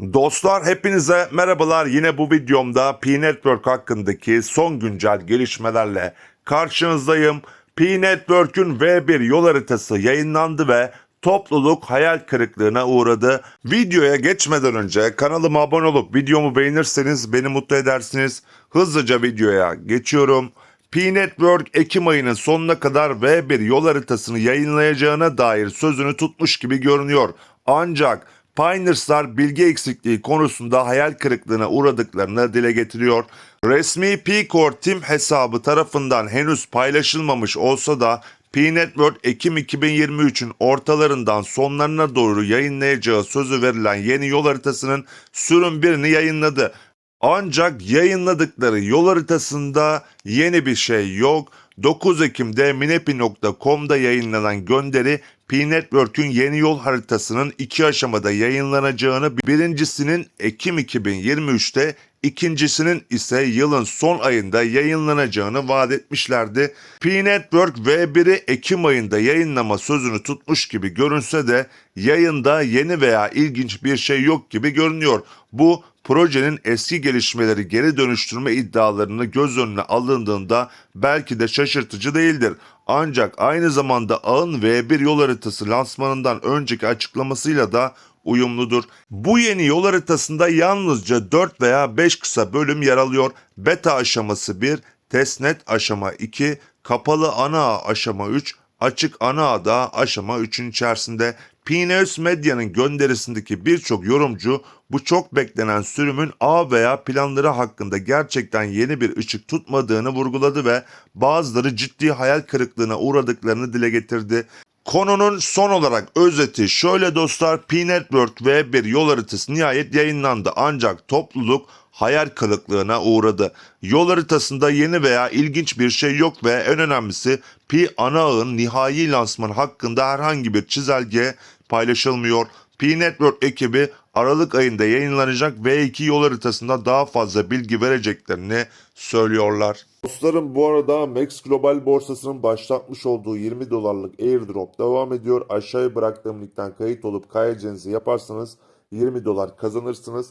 Dostlar hepinize merhabalar. Yine bu videomda P-Network hakkındaki son güncel gelişmelerle karşınızdayım. P-Network'ün V1 yol haritası yayınlandı ve topluluk hayal kırıklığına uğradı. Videoya geçmeden önce kanalıma abone olup videomu beğenirseniz beni mutlu edersiniz. Hızlıca videoya geçiyorum. P-Network Ekim ayının sonuna kadar V1 yol haritasını yayınlayacağına dair sözünü tutmuş gibi görünüyor. Ancak Pioneers'lar bilgi eksikliği konusunda hayal kırıklığına uğradıklarını dile getiriyor. Resmi P-Core Team hesabı tarafından henüz paylaşılmamış olsa da P-Network Ekim 2023'ün ortalarından sonlarına doğru yayınlayacağı sözü verilen yeni yol haritasının sürüm birini yayınladı. Ancak yayınladıkları yol haritasında yeni bir şey yok. 9 Ekim'de minepi.com'da yayınlanan gönderi P-Network'ün yeni yol haritasının iki aşamada yayınlanacağını, birincisinin Ekim 2023'te, ikincisinin ise yılın son ayında yayınlanacağını vaat etmişlerdi. P-Network V1'i Ekim ayında yayınlama sözünü tutmuş gibi görünse de yayında yeni veya ilginç bir şey yok gibi görünüyor. Bu projenin eski gelişmeleri geri dönüştürme iddialarını göz önüne alındığında belki de şaşırtıcı değildir. Ancak aynı zamanda ağın V1 yol haritası lansmanından önceki açıklamasıyla da uyumludur. Bu yeni yol haritasında yalnızca 4 veya 5 kısa bölüm yer alıyor. Beta aşaması 1, testnet aşama 2, kapalı ana aşama 3, açık ana ağda aşama 3'ün içerisinde. Pineus Medya'nın gönderisindeki birçok yorumcu bu çok beklenen sürümün ağ veya planları hakkında gerçekten yeni bir ışık tutmadığını vurguladı ve bazıları ciddi hayal kırıklığına uğradıklarını dile getirdi. Konunun son olarak özeti şöyle dostlar P-Network ve bir yol haritası nihayet yayınlandı ancak topluluk hayal kırıklığına uğradı. Yol haritasında yeni veya ilginç bir şey yok ve en önemlisi Pi ana ağın nihai lansman hakkında herhangi bir çizelge paylaşılmıyor. P-Network ekibi Aralık ayında yayınlanacak V2 yol haritasında daha fazla bilgi vereceklerini söylüyorlar. Dostlarım bu arada Max Global borsasının başlatmış olduğu 20 dolarlık airdrop devam ediyor. Aşağıya bıraktığım linkten kayıt olup kaydedeceğinizi yaparsanız 20 dolar kazanırsınız.